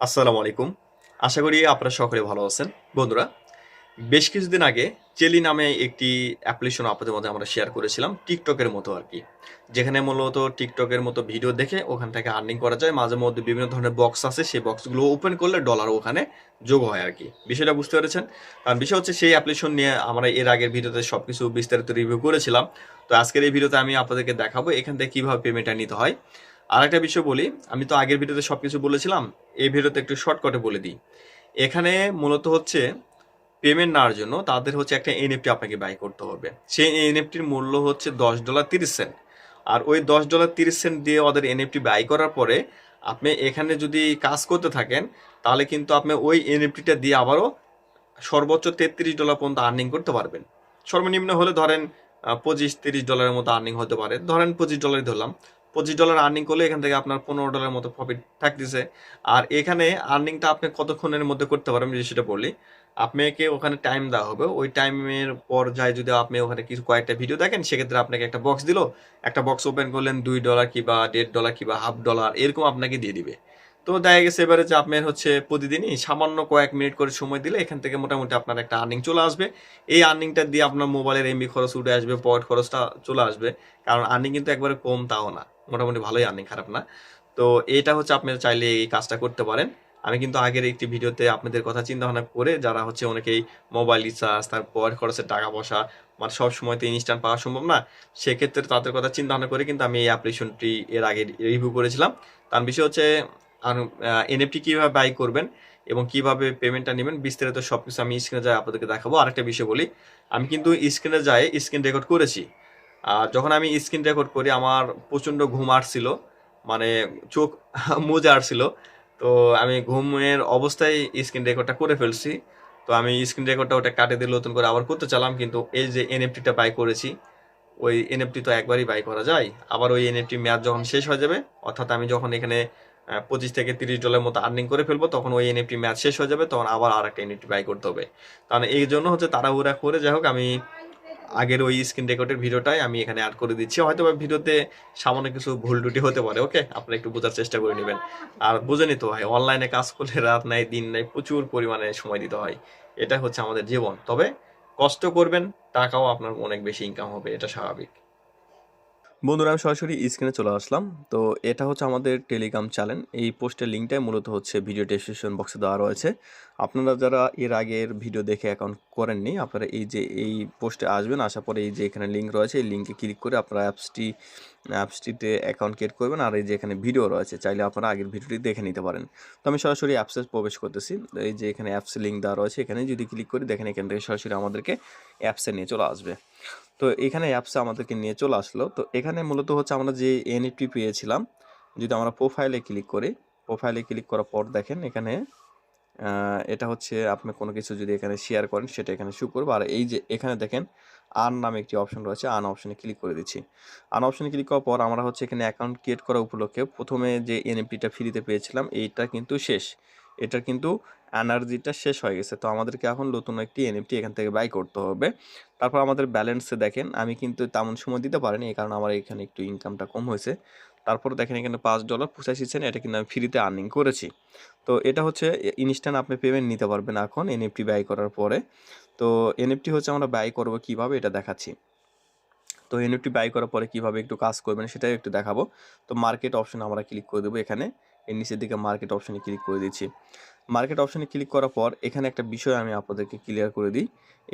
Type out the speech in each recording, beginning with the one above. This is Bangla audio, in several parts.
আসসালামু আলাইকুম। আশা করি আপনারা সকলে ভালো আছেন। বন্ধুরা, বেশ কিছুদিন আগে চেলি নামে একটি অ্যাপ্লিকেশন আপনাদের মধ্যে আমরা শেয়ার করেছিলাম টিকটকের মতো আর কি। যেখানে মূলত টিকটকের মতো ভিডিও দেখে ওখান থেকে আর্নিং করা যায়। মাঝে মধ্যে বিভিন্ন ধরনের বক্স আছে, সেই বক্সগুলো ওপেন করলে ডলার ওখানে যোগ হয় আর কি। বিষয়টা বুঝতে পেরেছেন? কারণ বিষয় হচ্ছে সেই অ্যাপ্লিকেশন নিয়ে আমরা এর আগের ভিডিওতে সব কিছু বিস্তারিত রিভিউ করেছিলাম। তো আজকের এই ভিডিওতে আমি আপনাদেরকে দেখাবো এখান থেকে কীভাবে পেমেন্টটা নিতে হয়। আর একটা বিষয় বলি, আমি তো আগের ভিডিওতে সব কিছু বলেছিলাম, এই ভিডিওতে একটু শর্টকাটে বলে দিই। এখানে মূলত হচ্ছে পেমেন্ট নেওয়ার জন্য তাদের হচ্ছে একটা এনএফটি আপনাকে বাই করতে হবে। সেই এনএফটির মূল্য হচ্ছে দশ ডলার তিরিশ সেন্ট। আর ওই দশ ডলার তিরিশ সেন্ট দিয়ে ওদের এনএফটি বাই করার পরে আপনি এখানে যদি কাজ করতে থাকেন, তাহলে কিন্তু আপনি ওই এনএফটিটা দিয়ে আবারও সর্বোচ্চ তেত্রিশ ডলার পর্যন্ত আর্নিং করতে পারবেন। সর্বনিম্ন হলে ধরেন পঁচিশ তিরিশ ডলারের মতো আর্নিং হতে পারে। ধরেন পঁচিশ ডলারই ধরলাম। পঁচিশ ডলার আর্নিং করলে এখান থেকে আপনার পনেরো ডলারের মতো প্রফিট থাকতেছে। আর এখানে আর্নিংটা আপনি কতক্ষণের মধ্যে করতে পারবেন যদি সেটা বলি, আপনাকে ওখানে টাইম দেওয়া হবে। ওই টাইমের পর যায় যদি আপনি ওখানে কিছু কয়েকটা ভিডিও দেখেন, সেক্ষেত্রে আপনাকে একটা বক্স দিল। একটা বক্স ওপেন করলেন, দুই ডলার কিংবা দেড় ডলার কিংবা হাফ ডলার এরকম আপনাকে দিয়ে দিবে। তো দেখা গেছে এবারে যে আপনার হচ্ছে প্রতিদিনই সামান্য কয়েক মিনিট করে সময় দিলে এখান থেকে মোটামুটি আপনার একটা আর্নিং চলে আসবে। এই আর্নিংটা দিয়ে আপনার মোবাইলের এমবি খরচ উঠে আসবে পয়েন্ট খরচটা চলে আসবে। কারণ আর্নিং কিন্তু একবারে কম, তাও না। মোটামুটি ভালোই আর্নিং খারাপ না। তো এটা হচ্ছে আপনারা চাইলে এই কাজটা করতে পারেন। আমি কিন্তু আগের একটি ভিডিওতে আপনাদের কথা চিন্তা ভাবনা করে যারা হচ্ছে অনেকেই মোবাইল রিচার্জ তারপর খরচের টাকা পয়সা মানে সব সময় তো ইনস্ট্যান্ট পাওয়া সম্ভব না, সেক্ষেত্রে তাদের কথা চিন্তা ভাবনা করে কিন্তু আমি এই অ্যাপ্লিকেশনটি এর আগে রিভিউ করেছিলাম। তার বিষয় হচ্ছে এনএফটি কীভাবে বাই করবেন এবং কীভাবে পেমেন্টটা নেবেন, বিস্তারিত সব কিছু আমি স্ক্রিনে যাই আপনাদেরকে দেখাবো। আরেকটা বিষয় বলি, আমি কিন্তু স্ক্রিনে যাই স্ক্রিন রেকর্ড করেছি। যখন আমি স্ক্রিন রেকর্ড করি, আমার প্রচণ্ড ঘুম আসছিল মানে চোখ মুজে আসছিল। তো আমি ঘুমের অবস্থায় স্ক্রিন রেকর্ডটা করে ফেলছি। তো আমি স্ক্রিন রেকর্ডটা ওটা কাটে দিয়ে নতুন করে আবার করতে চালাম, কিন্তু এই যে এনএফটিটা বাই করেছি, ওই এনএফটি তো একবারই বাই করা যায়। আবার ওই এনএফটি মেয়াদ যখন শেষ হয়ে যাবে, অর্থাৎ আমি যখন এখানে পঁচিশ থেকে তিরিশ ডলার মতো আর্নিং করে ফেলব, তখন ওই এনএফটি ম্যাচ শেষ হয়ে যাবে, তখন আবার আর একটা এনএফটি বাই করতে হবে। তাহলে এই জন্য হচ্ছে তাড়াহুড়া করে যাই হোক, আমি আগের ওই স্ক্রিন রেকর্ডের ভিডিওটাই আমি এখানে অ্যাড করে দিচ্ছি। হয়তো বা ভিডিওতে সামান্য কিছু ভুল টুটি হতে পারে ওকে আপনারা একটু বোঝার চেষ্টা করে নেবেন। আর বুঝে নিতে হয় অনলাইনে কাজ করলে রাত নাই, দিন নাই, প্রচুর পরিমাণে সময় দিতে হয়। এটা হচ্ছে আমাদের জীবন। তবে কষ্ট করবেন, টাকাও আপনার অনেক বেশি ইনকাম হবে, এটা স্বাভাবিক। বন্ধুরা, আমি সরাসরি স্ক্রিনে চলে আসলাম। তো এটা হচ্ছে আমাদের টেলিগ্রাম চ্যানেল এই পোস্টের লিঙ্কটাই মূলত হচ্ছে ভিডিও ডেসক্রিপশন বক্সে দেওয়া রয়েছে। আপনারা যারা এর আগের ভিডিও দেখে অ্যাকাউন্ট করেননি, আপনারা এই যে এই পোস্টে আসবেন, আসার পরে এই যে এখানে লিঙ্ক রয়েছে, এই লিঙ্কে ক্লিক করে আপনারা অ্যাপসটি অ্যাপসটিতে অ্যাকাউন্ট ক্রিয়েট করবেন আর এই যে এখানে ভিডিও রয়েছে, চাইলে আপনারা আগের ভিডিওটি দেখে নিতে পারেন। তো আমি সরাসরি অ্যাপসে প্রবেশ করতেছি। এই যে এখানে অ্যাপস লিঙ্ক দেওয়া রয়েছে, এখানে যদি ক্লিক করি, দেখেন এখান থেকে সরাসরি আমাদেরকে অ্যাপসে নিয়ে চলে আসবে। তো এখানে অ্যাপসে আমাদেরকে নিয়ে চলে আসলো। তো এখানে মূলত হচ্ছে আমরা যে এনএফটি পেয়েছিলাম, যদি আমরা প্রোফাইলে ক্লিক করি প্রোফাইলে ক্লিক করার পর দেখেন এখানে এটা হচ্ছে আপনি কোনো কিছু যদি এখানে শেয়ার করেন, সেটা এখানে শু করব। আর এই যে এখানে দেখেন আন নামে একটি অপশন রয়েছে আন অপশনে ক্লিক করে দিচ্ছি। আন অপশনে ক্লিক করার পর আমরা হচ্ছে এখানে অ্যাকাউন্ট ক্রিয়েট করা উপলক্ষে প্রথমে যে এনএফটিটা ফ্রিতে পেয়েছিলাম, এইটা কিন্তু শেষ। এটার কিন্তু এনার্জিটা শেষ হয়ে গেছে। তো আমাদেরকে এখন নতুন একটি এনএফটি এখান থেকে বাই করতে হবে। তারপর আমাদের ব্যালেন্সে দেখেন, আমি কিন্তু তেমন সময় দিতে পারিনি, এই কারণে আমার এখানে একটু ইনকামটা কম হয়েছে। তারপর দেখেন এখানে পাঁচ ডলার পঁচাশি এটা কিন্তু আমি ফ্রিতে আর্নিং করেছি। তো এটা হচ্ছে ইনস্ট্যান্ট আপনি পেমেন্ট নিতে পারবেন এখন এনএফটি বাই করার পরে। তো এনএফটি হচ্ছে আমরা বাই করব কীভাবে, এটা দেখাচ্ছি। তো এনএফটি বাই করার পরে কীভাবে একটু কাজ করবেন, সেটাই একটু দেখাবো। তো মার্কেট অপশন আমরা ক্লিক করে দেবো এখানে। এর নিচের দিকে মার্কেট অপশনে ক্লিক করে দিচ্ছি। মার্কেট অপশনে ক্লিক করার পর এখানে একটা বিষয় আমি আপনাদেরকে ক্লিয়ার করে দিই।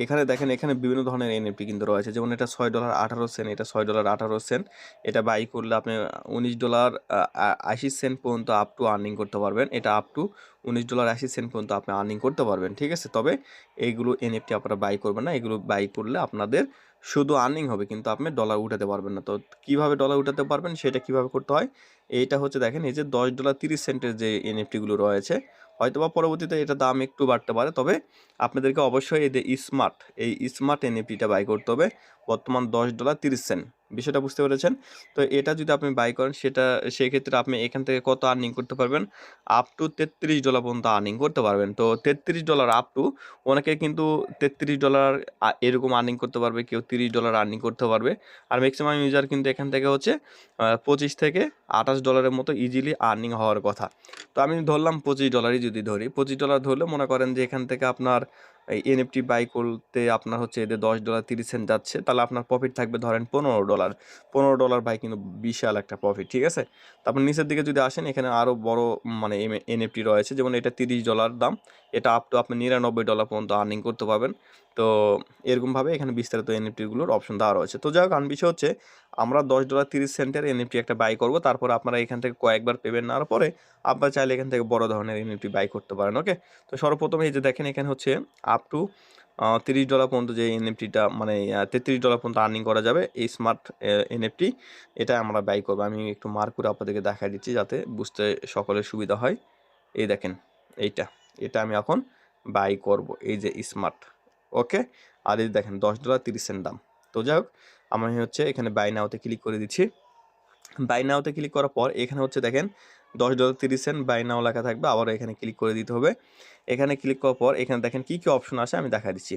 এখানে দেখেন, এখানে বিভিন্ন ধরনের এনএফটি কিন্তু রয়েছে। যেমন এটা ছয় ডলার আঠারো সেন্ট এটা ছয় ডলার আঠারো সেন্ট এটা বাই করলে আপনি উনিশ ডলার আশি সেন্ট পর্যন্ত আপ টু আর্নিং করতে পারবেন। এটা আপ টু উনিশ ডলার আশি সেন্ট পর্যন্ত আপনি আর্নিং করতে পারবেন, ঠিক আছে? তবে এইগুলো এনএফটি আপনারা বাই করবেন না। এগুলো বাই করলে আপনাদের শুধু আর্নিং হবে, কিন্তু আপনি ডলার উঠাতে পারবেন না। তো কীভাবে ডলার উঠাতে পারবেন সেটা কীভাবে করতে হয়? এইটা হচ্ছে দেখেন, এই যে দশ ডলার তিরিশ সেন্টের যে এনএফটিগুলো রয়েছে হয়তো বা পরবর্তীতে এটা দাম একটু বাড়তে পারে, তবে আপনাদেরকে অবশ্যই এই যে স্মার্ট এই স্মার্ট এনএফটিটা বাই করতে হবে। বর্তমান দশ ডলার তিরিশ সেন্ট বিষয়টা বুঝতে পেরেছেন। তো এটা যদি আপনি বাই করেন, সেটা, সেক্ষেত্রে আপনি এখান থেকে কত আর্নিং করতে পারবেন? আপ টু তেত্রিশ ডলার পর্যন্ত আর্নিং করতে পারবেন। তো তেত্রিশ ডলার আপ টু অনেকে কিন্তু তেত্রিশ ডলার এরকম আর্নিং করতে পারবে, কেউ তিরিশ ডলার আর্নিং করতে পারবে। আর ম্যাক্সিমাম ইউজার কিন্তু এখান থেকে হচ্ছে পঁচিশ থেকে আঠাশ ডলারের মতো ইজিলি আর্নিং হওয়ার কথা। তো আমি ধরলাম পঁচিশ ডলারই যদি ধরি, পঁচিশ ডলার ধরলে মনে করেন যে এখান থেকে আপনার এনএফটি বাই করতে আপনার হচ্ছে এদের দশ ডলার তিরিশ সেন্ট যাচ্ছে, তাহলে আপনার প্রফিট থাকবে ধরেন পনেরো ডলার পনেরো ডলার বাই কিন্তু বিশাল একটা প্রফিট ঠিক আছে? তারপর নিচের দিকে যদি আসেন, এখানে আরও বড় মানে এনএফটি রয়েছে, যেমন এটা তিরিশ ডলার দাম, এটা আপ টু আপনি নিরানব্বই ডলার পর্যন্ত আর্নিং করতে পারবেন। তো এরকমভাবে এখানে বিস্তারিত এনএফটিগুলোর অপশন দেওয়া রয়েছে। তো যাই হোক বিষয় হচ্ছে, আমরা দশ ডলার তিরিশ সেন্টের এনএফটি একটা বাই করব, তারপর আপনারা এখান থেকে কয়েকবার পেমেন্ট নেওয়ার পরে, আপনারা চাইলে এখান থেকে বড় ধরনের এনএফটি বাই করতে পারেন ওকে তো সর্বপ্রথম এই যে দেখেন, এখানে হচ্ছে আপ টু তিরিশ ডলার পর্যন্ত যে এনএফটিটা মানে তেত্রিশ ডলার পর্যন্ত আর্নিং করা যাবে, এই স্মার্ট এনএফটি এটা আমরা বাই করব। আমি একটু মার্ক করে আপনাদেরকে দেখা দিচ্ছি যাতে বুঝতে সকলের সুবিধা হয়। এই দেখেন, এইটা, এটা আমি এখন বাই করব, এই যে স্মার্ট ওকে আর এই দেখেন, দশ ডলার তিরিশ সেন্ট দাম। তো যাই হোক, আমি হচ্ছে এখানে বাই নাওতে ক্লিক করে দিচ্ছি। বাই নাওতে ক্লিক করার পর, এখানে হচ্ছে দেখেন দশ ডলার তিরিশ সেন্ট বাই নাও লেখা থাকবে আবারও এখানে ক্লিক করে দিতে হবে। এখানে ক্লিক করার পর এখানে দেখেন কী কী অপশন আসে আমি দেখা দিচ্ছি।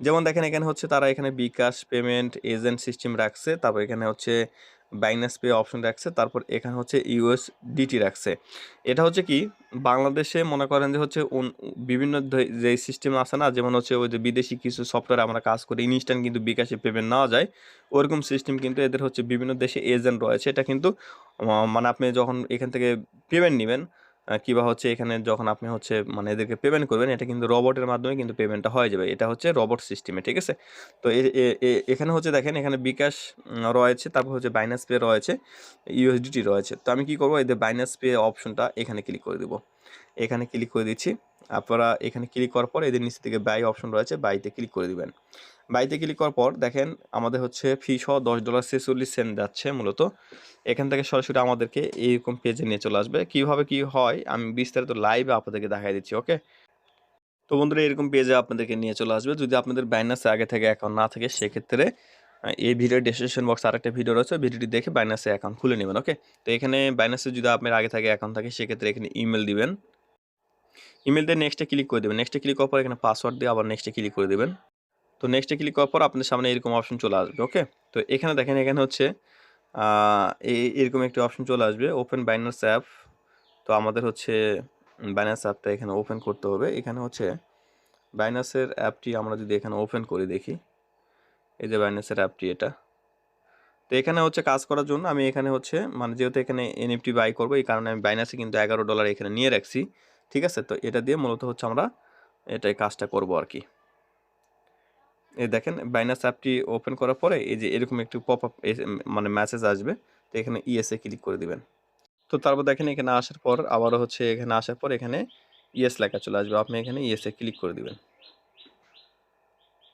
যেমন দেখেন এখানে হচ্ছে তারা এখানে বিকাশ পেমেন্ট এজেন্ট সিস্টেম রাখছে, তারপর এখানে হচ্ছে বাইনাস পে অপশন রাখছে, তারপর এখানে হচ্ছে ইউএসডিটি রাখছে। এটা হচ্ছে কি, বাংলাদেশে মনে করেন যে হচ্ছে বিভিন্ন যে সিস্টেম আছে না, যেমন হচ্ছে ওই যে বিদেশি কিছু সফটওয়্যার আমরা কাজ করি ইনস্ট্যান্ট কিন্তু বিকাশে পেমেন্ট নেওয়া যায়, ওরকম সিস্টেম কিন্তু এদের হচ্ছে বিভিন্ন দেশে এজেন্ট রয়েছে। এটা কিন্তু মানে আপনি যখন এখান থেকে পেমেন্ট নেবেন কিংবা হচ্ছে এখানে যখন আপনি হচ্ছে মানে এদেরকে পেমেন্ট করবেন, এটা কিন্তু রবটের মাধ্যমে কিন্তু পেমেন্টটা হয়ে যাবে। এটা হচ্ছে রবট সিস্টেমে ঠিক আছে? তো এখানে হচ্ছে দেখেন, এখানে বিকাশ রয়েছে, তারপর হচ্ছে বাইনাস পে রয়েছে ইউএসডিটি রয়েছে। তো আমি কি করব? এদের বাইনাস পে অপশনটা এখানে ক্লিক করে দেবো। এখানে ক্লিক করে দিচ্ছি। আপনারা এখানে ক্লিক করার পর এদের নিচে থেকে বাই অপশন রয়েছে বাইতে ক্লিক করে দিবেন। বাইতে ক্লিক করার পর দেখেন আমাদের হচ্ছে ফি সহ দশ ডলার ছেচল্লিশ সেন্ট যাচ্ছে মূলত। এখান থেকে সরাসরি আমাদেরকে এইরকম পেজে নিয়ে চলে আসবে। কীভাবে কি হয় আমি বিস্তারিত লাইভে আপনাদেরকে দেখাই দিচ্ছি ওকে তো বন্ধুরা, এরকম পেজে আপনাদেরকে নিয়ে চলে আসবে। যদি আপনাদের বাইনাসে আগে থেকে অ্যাকাউন্ট না থাকে, সেক্ষেত্রে এই ভিডিওর ডেসক্রিপশন বক্স আরেকটা ভিডিও রয়েছে ভিডিওটি দেখে বাইনাসে অ্যাকাউন্ট খুলে নেবেন ওকে তো এখানে বাইনাসে যদি আপনার আগে থেকে অ্যাকাউন্ট থাকে, সেক্ষেত্রে এখানে ইমেল দিবেন। ইমেল দিয়ে নেক্সটে ক্লিক করে দেবেন। নেক্সটে ক্লিক করার পর এখানে পাসওয়ার্ড দিয়ে আবার নেক্সটে ক্লিক করে দেবেন। তো নেক্সটে ক্লিক করার পর আপনাদের সামনে এরকম অপশন চলে আসবে ওকে তো এখানে দেখেন, এখানে হচ্ছে এরকম একটি অপশন চলে আসবে ওপেন বাইনাস অ্যাপ তো আমাদের হচ্ছে বাইনাস অ্যাপটা এখানে ওপেন করতে হবে। এখানে হচ্ছে বাইনাসের অ্যাপটি আমরা যদি এখানে ওপেন করে দেখি, এই যে বাইনাসের অ্যাপটি এটা। তো এখানে হচ্ছে কাজ করার জন্য আমি এখানে হচ্ছে মানে যেহেতু এখানে এনএফটি বাই করব, এই কারণে আমি বাইনাসে কিন্তু এগারো ডলার এখানে নিয়ে রাখছি। ঠিক আছে? তো এটা দিয়ে মূলত হচ্ছে আমরা এটাই কাজটা করব আর কি এই দেখেন বাইনাস অ্যাপটি ওপেন করার পরে এই যে এরকম একটু পপ আপ মানে মেসেজ আসবে, তো এখানে ইএসএ ক্লিক করে দিবেন। তো তারপর দেখেন এখানে আসার পর, আবারও হচ্ছে এখানে আসার পর এখানে ইয়েস লেখা চলে আসবে। আপনি এখানে ইয়েসে ক্লিক করে দিবেন।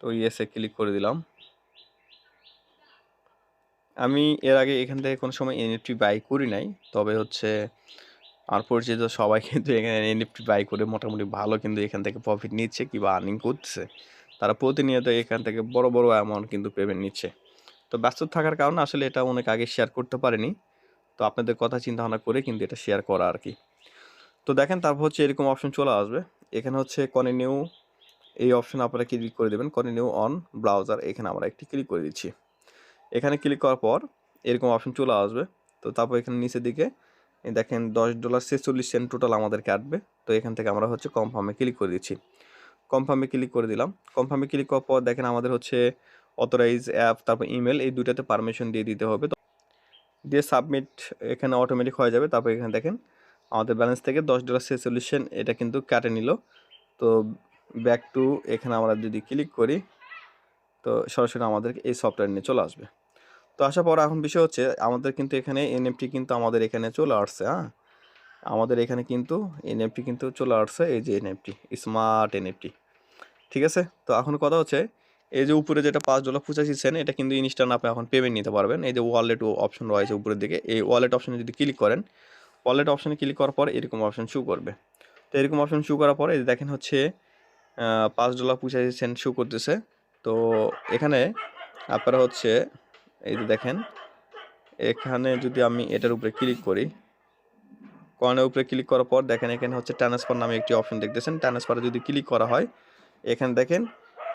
তো ইয়েসে ক্লিক করে দিলাম। আমি এর আগে এখান থেকে কোনো সময় এনএফটি বাই করি নাই, তবে হচ্ছে আমার পরিচিত সবাই কিন্তু এখানে এনএফটি বাই করে মোটামুটি ভালো কিন্তু এখান থেকে প্রফিট নিচ্ছে কিংবা আর্নিং করতেছে। তারা প্রতিনিয়ত এখান থেকে বড় বড় অ্যামাউন্ট কিন্তু পেমেন্ট নিচ্ছে। তো ব্যস্ত থাকার কারণে আসলে এটা অনেক আগে শেয়ার করতে পারেনি। তো আপনাদের কথা চিন্তা ভাবনা করে কিন্তু এটা শেয়ার করা আর কি তো দেখেন, তারপর হচ্ছে এরকম অপশন চলে আসবে। এখানে হচ্ছে কন্টিনিউ এই অপশন আপনারা ক্লিক করে দেবেন। কন্টিনিউ অন ব্রাউজার এখানে আমরা একটি ক্লিক করে দিচ্ছি। এখানে ক্লিক করার পর এরকম অপশন চলে আসবে। তো তারপর এখানে নিচের দিকে দেখেন দশ ডলার ছেচল্লিশ সেন্ট টোটাল আমাদের কাটবে তো এখান থেকে আমরা হচ্ছে কনফার্মে ক্লিক করে দিচ্ছি। কনফার্মে ক্লিক করে দিলাম। কনফার্মে ক্লিক করার পর দেখেন আমাদের হচ্ছে অথরাইজ অ্যাপ তারপর ইমেল এই দুইটাতে পারমিশন দিয়ে দিতে হবে। তো দিয়ে সাবমিট এখানে অটোমেটিক হয়ে যাবে। তারপর এখানে দেখেন আমাদের ব্যালেন্স থেকে দশ ডলার ছেচল্লিশ সেন্ট এটা কিন্তু কাটে নিল। তো ব্যাক টু এখানে আমরা যদি ক্লিক করি, তো সরাসরি আমাদেরকে এই সফটওয়্যার নিয়ে চলে আসবে। তো আসার পর এখন বিষয় হচ্ছে, আমাদের কিন্তু এখানে এনএফটি কিন্তু আমাদের এখানে চলে আসছে হ্যাঁ? আমাদের এখানে কিন্তু এনএফটি কিন্তু চলে আসছে, এই যে এনএফটি স্মার্ট এনএফটি ঠিক আছে? তো এখন কথা হচ্ছে, এই যে উপরে যেটা পাঁচ ডলার পঁচাশি সেন্ট এটা কিন্তু ইনস্ট্যান্ট আপনি এখন পেমেন্ট নিতে পারবেন। এই যে ওয়ালেট অপশন রয়েছে উপরের দিকে, এই ওয়ালেট অপশনে যদি ক্লিক করেন ওয়ালেট অপশনে ক্লিক করার পর এরকম অপশন শু করবে। তো এরকম অপশন শু করার পরে এই দেখেন হচ্ছে পাঁচ ডলার পঁচাশি সেন্ট শু করতেছে। তো এখানে আপনারা হচ্ছে এই যে দেখেন, এখানে যদি আমি এটার উপরে ক্লিক করি কর্নের উপরে ক্লিক করার পর দেখেন এখানে হচ্ছে ট্রান্সফার নামে একটি অপশন দেখতেছেন। ট্রান্সফারে যদি ক্লিক করা হয়, এখানে দেখেন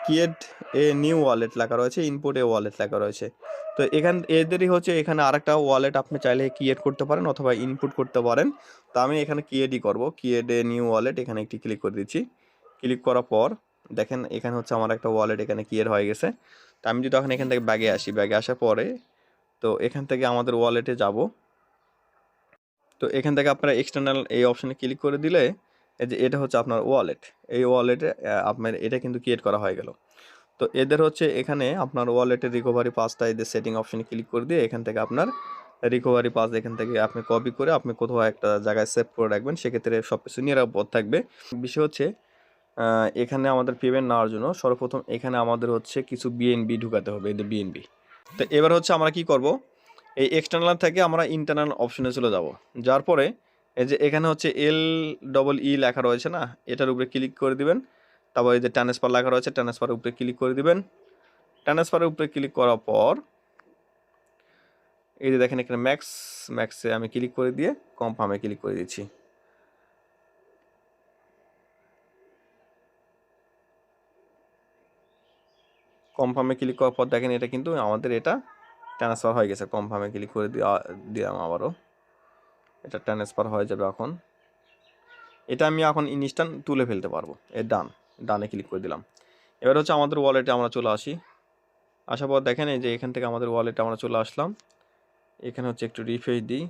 ক্রিয়েট এ নিউ ওয়ালেট লেখা রয়েছে ইনপুট এ ওয়ালেট লেখা রয়েছে। তো এখান, এদেরই হচ্ছে এখানে আরেকটা ওয়ালেট আপনি চাইলে ক্রিয়েট করতে পারেন অথবা ইনপুট করতে পারেন। তো আমি এখানে ক্রিয়েটই করব ক্রিয়েট এ নিউ ওয়ালেট এখানে একটি ক্লিক করে দিচ্ছি। ক্লিক করার পর দেখেন এখানে হচ্ছে আমার একটা ওয়ালেট এখানে ক্রিয়েট হয়ে গেছে। তো আমি যদি এখন এখান থেকে ব্যাগে আসি ব্যাগে আসার পরে, তো এখান থেকে আমাদের ওয়ালেটে যাব। তো এখান থেকে আপনারা এক্সটার্নাল এই অপশানে ক্লিক করে দিলে, এই যে এটা হচ্ছে আপনার ওয়ালেট এই ওয়ালেটে আপনার এটা কিন্তু ক্রিয়েট করা হয়ে গেল। তো এদের হচ্ছে এখানে আপনার ওয়ালেটের রিকভারি পাসটা এদের সেটিং অপশানে ক্লিক করে দিয়ে, এখান থেকে আপনার রিকভারি পাস এখান থেকে আপনি কপি করে, আপনি কোথাও একটা জায়গায় সেভ করে রাখবেন, সেক্ষেত্রে সব কিছু নিরাপদ থাকবে। বিষয় হচ্ছে এখানে আমাদের পেমেন্ট নেওয়ার জন্য সর্বপ্রথম এখানে আমাদের হচ্ছে কিছু বিএনবি ঢুকাতে হবে এদের বিএনবি তো এবার হচ্ছে আমরা কি করব? এই এক্সটার্নাল থেকে আমরা ইন্টারনাল অপশনে চলে যাব। যার পরে এই যে এখানে হচ্ছে এল ডবল ই লেখা রয়েছে না, এটার উপরে ক্লিক করে দিবেন। তারপর এই যে ট্রান্সফার লেখা রয়েছে ট্রান্সফারের উপরে ক্লিক করে দিবেন। ট্রান্সফারের উপরে ক্লিক করার পর এই যে দেখেন এখানে ম্যাক্স ম্যাক্সে আমি ক্লিক করে দিয়ে কনফার্মে ক্লিক করে দিচ্ছি। কনফার্মে ক্লিক করার পর দেখেন এটা কিন্তু আমাদের এটা ট্রান্সফার হয়ে গেছে। কনফার্মে ক্লিক করে দিলাম আবারও। এটা ট্রান্সফার হয়ে যাবে এখন। এটা আমি এখন ইনস্ট্যান্ট তুলে ফেলতে পারব। এ ডান ডানে ক্লিক করে দিলাম। এবার হচ্ছে আমাদের ওয়ালেটে আমরা চলে আসি। আসার পর দেখেন এই যে এখান থেকে আমাদের ওয়ালেটে আমরা চলে আসলাম। এখানে হচ্ছে একটু রিফ্রেশ দিই।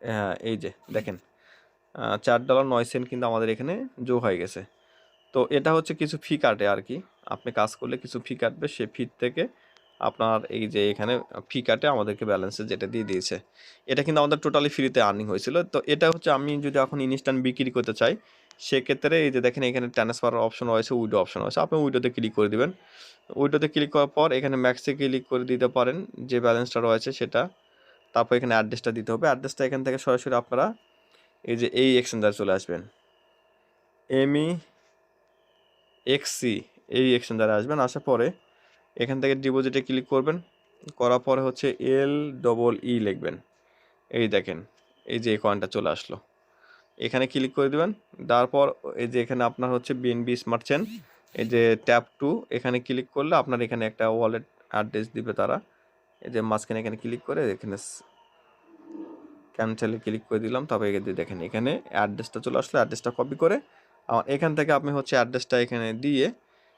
হ্যাঁ এই যে দেখেন চার ডলার নয় সেন্ট কিন্তু আমাদের এখানে যোগ হয়ে গেছে। তো এটা হচ্ছে কিছু ফি কাটে আর কি আপনি কাজ করলে কিছু ফি কাটবে সে ফি থেকে আপনার এই যে এখানে ফি কাটে আমাদেরকে ব্যালেন্সে যেটা দিয়ে দিয়েছে। এটা কিন্তু আমাদের টোটালি ফ্রিতে আর্নিং হয়েছিল। তো এটা হচ্ছে আমি যদি এখন ইনস্ট্যান্ট বিক্রি করতে চাই, সেক্ষেত্রে এই যে দেখেন এখানে ট্রান্সফার অপশন রয়েছে উইডো অপশন রয়েছে। আপনি উইডোতে ক্লিক করে দিবেন। উইডোতে ক্লিক করার পর এখানে ম্যাক্সে ক্লিক করে দিতে পারেন, যে ব্যালেন্সটা রয়েছে সেটা। তারপর এখানে অ্যাড্রেসটা দিতে হবে। অ্যাড্রেসটা এখান থেকে সরাসরি আপনারা এই যে এই এক্সচেঞ্জার চলে আসবেন। এমই এক্সসি এই এক্সচেঞ্জারে আসবেন। আসার পরে এখান থেকে ডিপোজিটে ক্লিক করবেন। করার পরে হচ্ছে এল ডবল ই লিখবেন। এই দেখেন, এই যে কয়েনটা চলে আসলো। এখানে ক্লিক করে দেবেন। তারপর এই যে এখানে আপনার হচ্ছে বিএনবি স্মার্ট চেন এই যে ট্যাপ টু এখানে ক্লিক করলে আপনার এখানে একটা ওয়ালেট অ্যাড্রেস দিবে তারা। এই যে মাঝখানে এখানে ক্লিক করে এখানে ক্যান্সেলে ক্লিক করে দিলাম। তবে দেখেন, এখানে অ্যাড্রেসটা চলে আসলো। অ্যাড্রেসটা কপি করে এখান থেকে আপনি হচ্ছে অ্যাড্রেসটা এখানে দিয়ে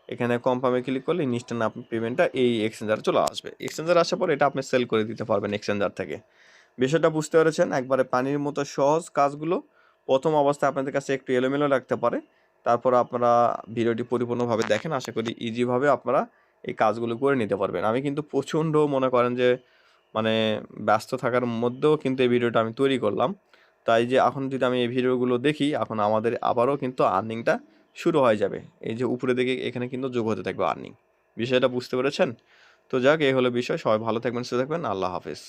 এখানে কনফার্মে ক্লিক করলে ইনস্ট্যান্ট আপনি পেমেন্টটা এই এক্সচেঞ্জারে চলে আসবে। এক্সচেঞ্জার আসার পর এটা আপনি সেল করে দিতে পারবেন এক্সচেঞ্জার থেকে। বিষয়টা বুঝতে পেরেছেন? একবারে পানির মতো সহজ কাজগুলো। প্রথম অবস্থায় আপনাদের কাছে একটু এলোমেলো লাগতে পারে। তারপর আপনারা ভিডিওটি পরিপূর্ণভাবে দেখেন। আশা করি ইজিভাবে আপনারা এই কাজগুলো করে নিতে পারবেন। আমি কিন্তু প্রচণ্ড মনে করেন যে মানে ব্যস্ত থাকার মধ্যেও কিন্তু এই ভিডিওটা আমি তৈরি করলাম। তাই যে এখন যদি আমি এই ভিডিওগুলো দেখি, এখন আমাদের আবারও কিন্তু আর্নিংটা শুরু হয়ে যাবে। এই যে উপরে দিকে এখানে কিন্তু যোগ হতে থাকবে আর্নিং বিষয়টা বুঝতে পেরেছেন? তো যাক, এই হলো বিষয়। সবাই ভালো থাকবেন, সুস্থ থাকবেন। আল্লাহ হাফেজ।